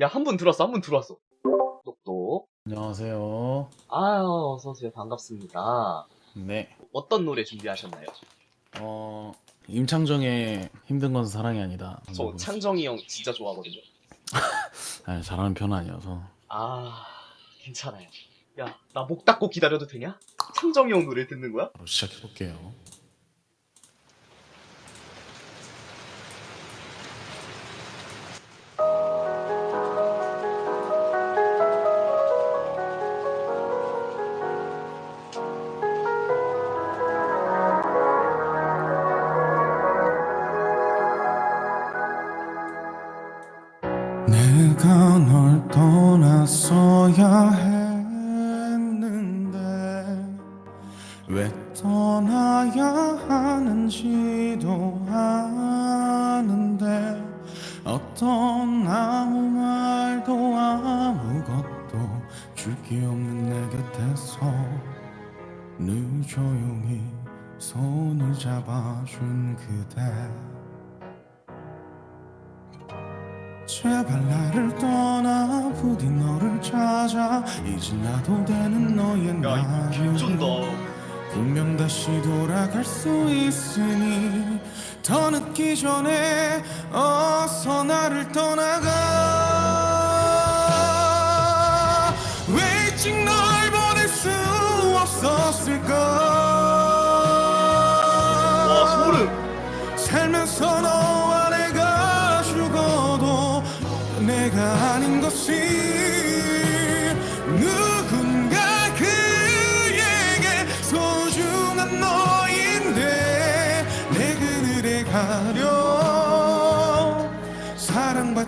야, 한 분 들어왔어, 한 분 들어왔어. 똑똑. 안녕하세요. 아유, 어서오세요. 반갑습니다. 네. 어떤 노래 준비하셨나요? 어, 임창정의 힘든 건 사랑이 아니다. 저 창정이 형 진짜 좋아하거든요. 아니, 잘하는 편 아니어서. 아, 괜찮아요. 야, 나목 닫고 기다려도 되냐? 창정이 형 노래 듣는 거야? 바로 시작해볼게요. 어떤 아무 말도 아무것도 줄 게 없는 내 곁에서 늘 조용히 손을 잡아준 그대 제발 나를 떠나 부디 너를 찾아 이제 나도 되는 너의 야, 나를 이거 개쩐다. 분명 다시 돌아갈 수 있으니 더 늦기 전에 어서 나를 떠나가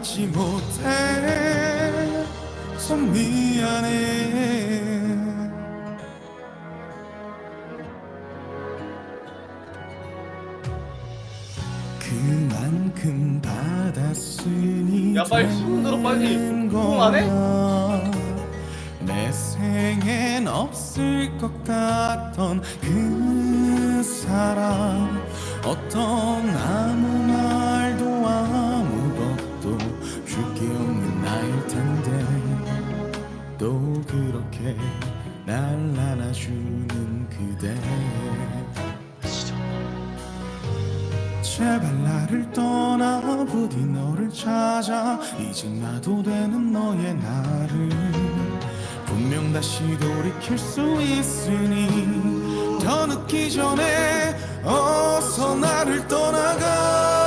사랑받지 못해서 미안해 그만큼 받았으니 야, 빨리 손 들어, 빨리. 되는 호응 안 해? 거야. 내 생엔 없을 것 같던 그 사람 어떤 아무 주는 그대. 제발 나를 떠나 부디 너를 찾아. 이제 나도 되는 너의 나를 분명 다시 돌이킬 수 있으니 더 늦기 전에 어서 나를 떠나가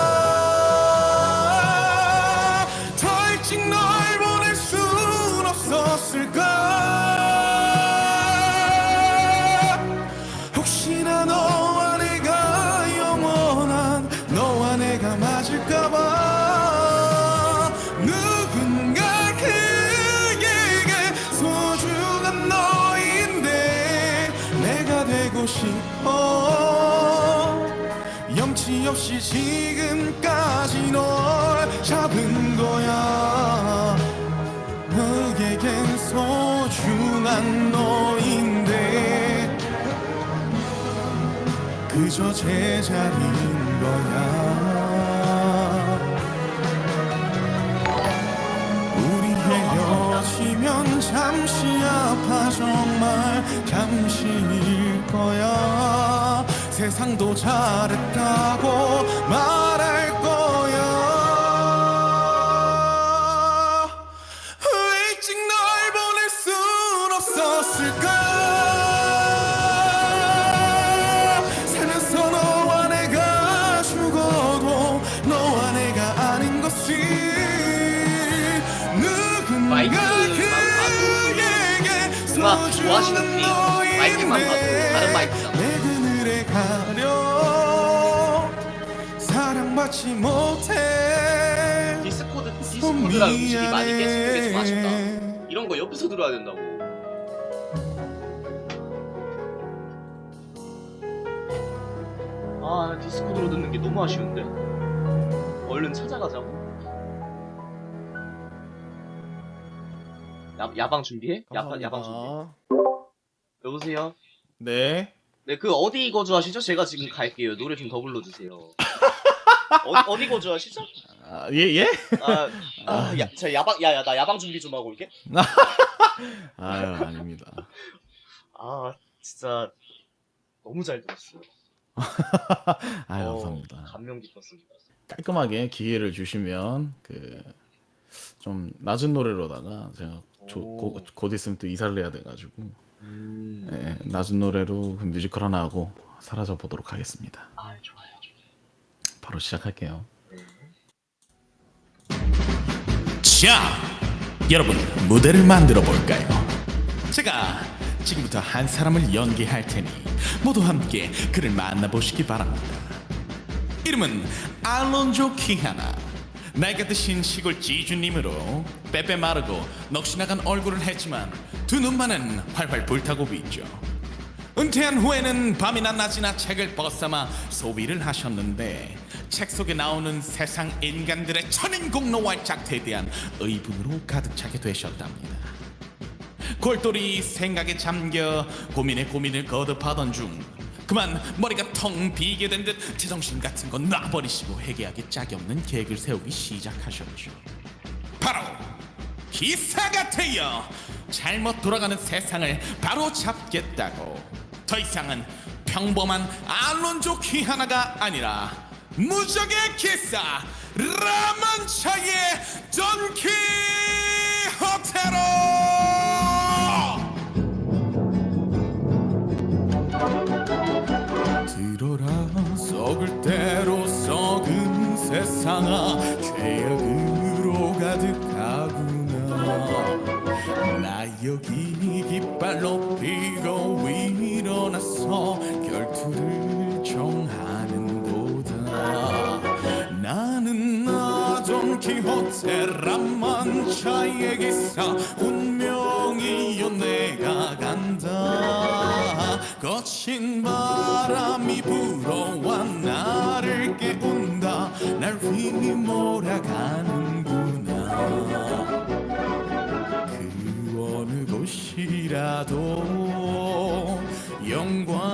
되고 싶어. 염치 없이 지금까지 널 잡은 거야. 너에겐 소중한 너인데 그저 제자리인 거야. 우리 헤어지면 잠시 아파. 정말 잠시일 거야. 세상도 잘했다고 말할 거야. 왜 일찍 널 보낼 순 없었을까? 살면서 너와 내가 죽어도 너와 내가 아닌 것이 누군가 뭔가 좋아하시는 분이 마이크만 봐도 다른 마이크잖아. 내 그늘에 가려 사랑받지 못해 디스코드, 디스코드랑 음식이 많이 좀 아쉽다. 이런 거 옆에서 들어야 된다고. 아, 디스코드로 듣는 게 너무 아쉬운데? 얼른 찾아가자고. 야, 야방 준비해? 야방, 야방 준비해. 여보세요? 네. 네, 그 어디 거주하시죠? 제가 지금 갈게요. 노래 좀 더 불러주세요. 어, 어디 거주하시죠? 아, 예 예? 아, 아, 야, 저 야방, 야, 야, 나 야방 준비 좀 하고 이게. 아유 아닙니다. 아, 진짜 너무 잘 들었어요. 아유 어, 감사합니다. 감명 깊었습니다. 깔끔하게 기회를 주시면 그 좀 낮은 노래로다가 제가 조, 오. 고, 곧 있으면 또 이사를 해야 돼가지고 음. 예, 낮은 노래로 그 뮤지컬 하나 하고 사라져 보도록 하겠습니다. 아, 좋아요. 바로 시작할게요. 자, 여러분 무대를 만들어 볼까요? 제가 지금부터 한 사람을 연기할 테니 모두 함께 그를 만나보시기 바랍니다. 이름은 알론조 키하나. 나이 같으신 시골 지주님으로 빼빼 마르고 넋이나간 얼굴을 했지만 두 눈만은 활활 불타고 있죠. 은퇴한 후에는 밤이나 낮이나 책을 벗삼아 소비를 하셨는데 책 속에 나오는 세상 인간들의 천인공노와 작태에 대한 의분으로 가득 차게 되셨답니다. 골똘히 생각에 잠겨 고민에 고민을 거듭하던 중 그만 머리가 텅 비게 된 듯 제정신 같은 건 놔버리시고 회개하기 짝이 없는 계획을 세우기 시작하셨죠. 바로 기사 같아요. 잘못 돌아가는 세상을 바로 잡겠다고. 더 이상은 평범한 알론조 키 하나가 아니라 무적의 기사 라만차의 돈키 호테로. 들어라. 썩을 대로 썩은 세상아 죄악으로 가득하구나. 나 여기 깃발 높이고 일어나서 결투를 정하는도다. 나는 나 돈키호테 라만차의 기사 운명이여 내가 간다 거친 바람이 불어와 나를 깨운다. 날 휘 몰아가는구나. 그 어느 곳이라도 영광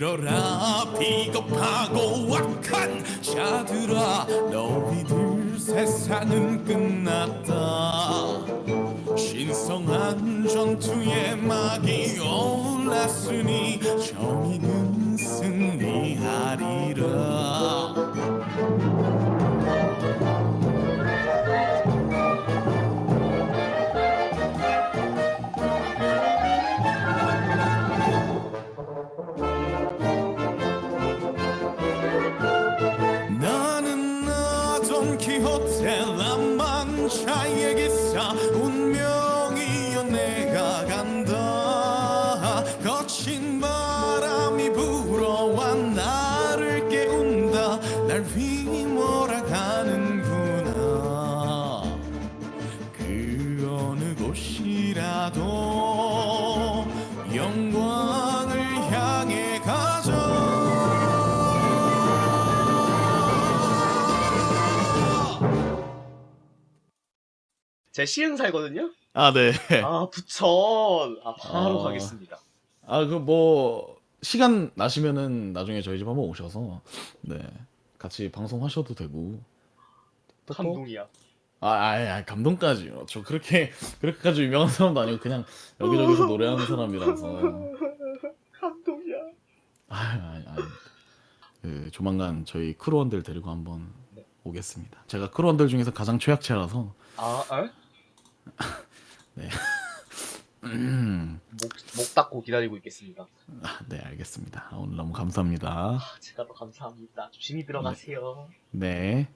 들어라. 비겁하고 악한 자들아 너희들 세상은 끝났다. 신성한 전투의 막이 올랐으니 정의는 제 시흥살거든요? 아 네. 아, 부천. 아, 바로 어. 가겠습니다. 아 그 뭐 시간 나시면은 나중에 저희 집 한번 오셔서 네 같이 방송하셔도 되고. 또 또? 감동이야. 아, 아, 아 감동까지요. 저 그렇게 그렇게까지 유명한 사람도 아니고 그냥 여기저기서 노래하는 사람이라서. 감동이야. 아, 아, 아. 그 조만간 저희 크루원들 데리고 한번 네. 오겠습니다. 제가 크루원들 중에서 가장 최악체라서. 아, 에? 음, 목, 목 닦고 기다리고 있겠습니다. 아, 네 알겠습니다. 오늘 너무 감사합니다. 아, 제가 더 감사합니다. 조심히 들어가세요. 네.